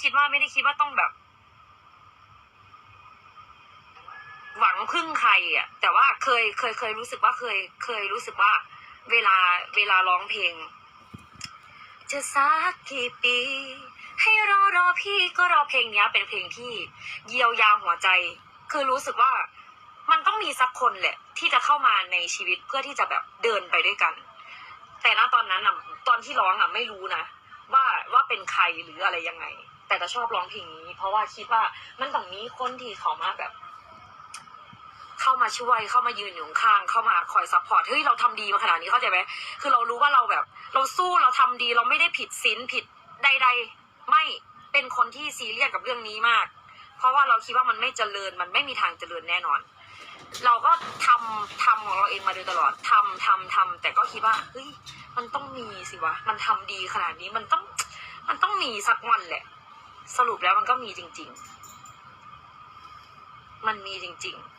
คิดว่าไม่ได้คิดว่าต้องแบบ หวังพึ่งใครอะ แต่ว่าเคยเคยเคยรู้สึกว่าเคย เคยรู้สึกว่า เวลาเวลาร้องเพลง จะสักกี่ปี ให้รอรอพี่ก็รอเพลงเนี้ย เป็นเพลงที่เยียวยาหัวใจ คือรู้สึกว่ามันต้องมีสักคนแหละ ที่จะเข้ามาในชีวิตเพื่อที่จะแบบเดินไปด้วยกัน แต่ณตอนนั้นอะตอนที่ร้องอะไม่รู้นะว่าว่าเป็นใครหรืออะไรยังไง แต่จะชอบร้องเพลงนี้ เพราะว่าคิดว่ามันต้องมีคนที่เขามาแบบ เข้ามาช่วยเข้ามายืนอยู่ข้างเข้ามาคอยซัพพอร์ตเฮ้ยเราทำดีมาขนาดนี้เข้าใจไหมคือเรารู้ว่าเราแบบ เราสู้เราทำดีเราไม่ได้ผิดศีลผิดใด ๆ ไม่เป็นคนที่ซีเรียสกับเรื่องนี้มาก เพราะว่าเราคิดว่ามันไม่เจริญมันไม่มีทางเจริญแน่นอน เราก็ทำทำของเราเองมาโดยตลอดทำทำทำแต่ก็คิดว่าเฮ้ยมันต้องมีสิวะ มันทำดีขนาดนี้มันต้อง มันต้องมีสักวันแหละ สรุปแล้วมันก็มีจริง ๆ มันมีจริง ๆ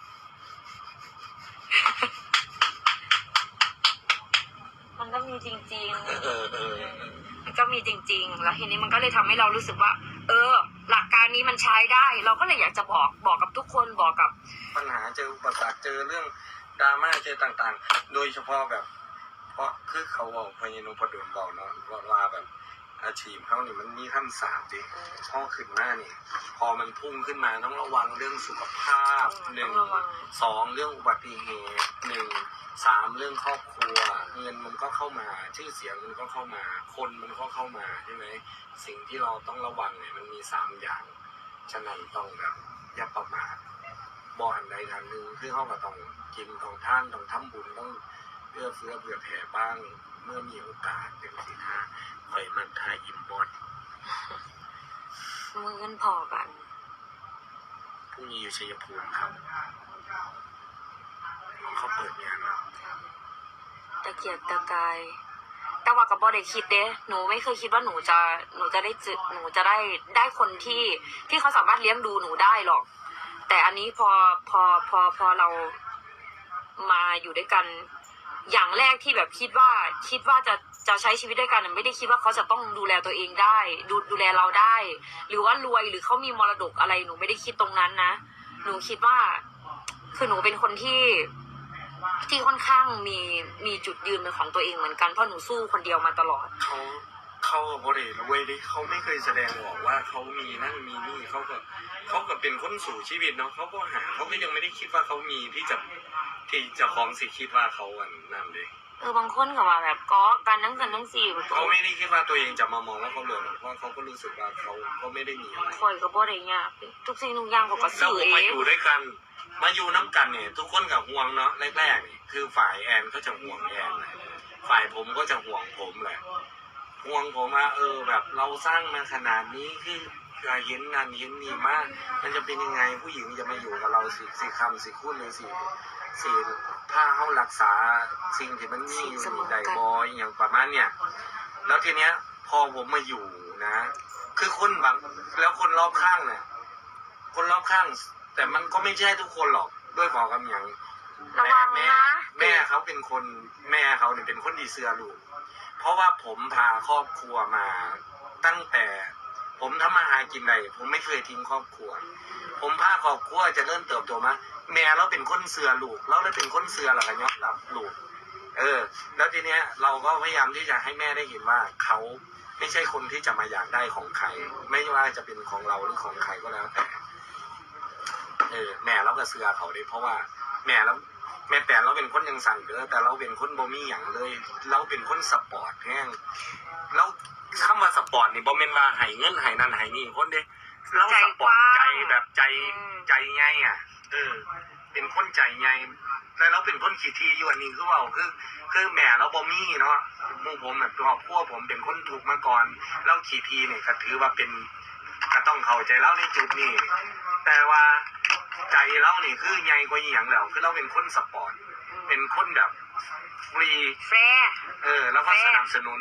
มันก็มีจริง เออเออๆ มันก็มีจริง ๆ แล้วทีนี้มันก็เลยทำให้เรารู้สึกว่า เออ หลักการนี้มันใช้ได้ เราก็เลยอยากจะบอกบอกกับทุกคนบอกกับ ปัญหาเจออุปสรรคเจอเรื่องดราม่าเจอต่างๆ โดยเฉพาะแบบ เพราะคือเขาบอกพญานุพดลบอกเนาะว่าแบบ อาชีพเขานี่มันมีขั้นสามดิพ่อขึ้นมานี่ พอมันพุ่งขึ้นมาต้องระวังเรื่องสุขภาพหนึ่งต้องระวังสองเรื่องอุบัติเหตุหนึ่งสามเรื่องครอบครัว เงินมันก็เข้ามา ชื่อเสียงมันก็เข้ามา คนมันก็เข้ามาใช่ไหมสิ่งที่เราต้องระวังเนี่ยมันมีสามอย่างฉะนั้นต้องแบบอย่าประมาทบ่อันใดทางหนึ่งคือเขาก็ต้องกินต้องท่านต้องทำบุญต้อง เอื้อเฟื้อเผื่อแผ่บ้าง เมื่อมีโอกาสเป็นสิท่าคอยมันทายอิมบอดมือเงินพอกันพรุ่งนี้อยู่ชัยภูมิครับเขาเปิดงานแล้วตะเกียกตะกาย แต่ว่ากับบอได้คิดเด้หนูไม่เคยคิดว่าหนูจะหนูจะได้จืหนูจะได้ได้คนที่ที่เขาสามารถเลี้ยงดูหนูได้หรอก แต่อันนี้พอพอพอพอเรามาอยู่ด้วยกัน อย่างแรกที่แบบคิดว่าคิดว่าจะจะใช้ชีวิตด้วยกันไม่ได้คิดว่าเขาจะต้องดูแลตัวเองได้ ดูดูแลเราได้ หรือว่ารวยหรือเขามีมรดกอะไรหนูไม่ได้คิดตรงนั้นนะ หนูคิดว่า คือหนูเป็นคนที่ที่ค่อนข้างมีมีจุดยืนเป็นของตัวเองเหมือนกันเพราะหนูสู้คนเดียวมาตลอด เขาเขาบริรวยดิเขาไม่เคยแสดงออกว่าเขามีนั่นมีนี่เขาก็เขาก็เป็นคนสู่ชีวิตเนาะเขาก็หาเขาก็ยังไม่ได้คิดว่าเขามีที่จะที่จะของสิคิดว่าเขาอันนั่นเลยเออบางคนก็ว่าแบบก็การนั่งสันนั่งสี่แบบเขาไม่ได้คิดว่าตัวเองจะมามองว่าเขารวยหรอกเพราะเขาก็รู้สึกว่าเขาก็ไม่ได้มีอะไรคอยกับบ่ได้ยากทุกสิ่งทุกอย่างเขาก็แล้วซื้อผมเอมางอยู่ด้วยกันมาอยู่น้ำกันเนี่ย ทุกคนกับห่วงเนาะแรกๆนี่คือฝ่ายแอนก็จะห่วงแอนแหละฝ่ายผมก็จะห่วงผมแหละ ห่วงผมว่าเออแบบเราสร้างมาขนาดนี้คือเห็นงานเห็นนี่มาก มันจะเป็นยังไงผู้หญิงจะมาอยู่กับเราสิสิคำสิคุณเลยสิสิถ้าเขารักษาสิ่งที่มันมีอยู่ในใดบอยอย่างประมาณเนี่ย แล้วทีเนี้ย พอผมมาอยู่นะ คือคนบางแล้วคนรอบข้างเนี่ยคนรอบข้าง แต่มันก็ไม่ใช่ทุกคนหรอกด้วยบอกกับอย่างระวังแม่นะแม่เขาเป็นคนแม่เขาเนี่ยเป็นคนดีเสือลูก เพราะว่าผมพาครอบครัวมาตั้งแต่ผมทำมาหากินใดผมไม่เคยทิ้งครอบครัว ผมพาครอบครัวจะเริ่มเติบโตมาแม่เราเป็นคนเสือลูก เราเลยเป็นคนเสือหลักยอมรับลูก เออ แล้วทีเนี้ยเราก็พยายามที่จะให้แม่ได้เห็นว่าเขาไม่ใช่คนที่จะมาอยากได้ของใคร ไม่ว่าจะเป็นของเราหรือของใครก็แล้วแต่ เออ แม่เราก็เสือเขาเลยเพราะว่า แม่เรา แม่แต่เราเป็นคนยังสั่นเด้อแต่เราเป็นคนบ่มีอย่างเลย เราเป็นคนสปอร์ตแห้งแล้วคำว่าสปอร์ตนี่บ่แม่นว่าให้เงินให้นั่นให้นี่คนเด้เราสปอร์ตใจแบบใจใจไงอะเออเป็นคนใจไงแล้วเราเป็นคนขี้ทีอยู่อันนี้คือว่าคือคือแม่เราบ่มีเนาะหมู่ผมแบบครอบครัวผมเป็นคนถูกข์มาก่อนแล้วขี้ทีเนี่ยก็ถือว่าเป็นก็ต้องเข้าใจแล้วในจุดนี้ แต่ว่าใจเรานี่คือใหญ่กว่าอหย่างแล้วคือเราเป็นคนสปอร์ต เป็นคนแบบฟรีแฟร์ เออ แล้วก็สนับสนุน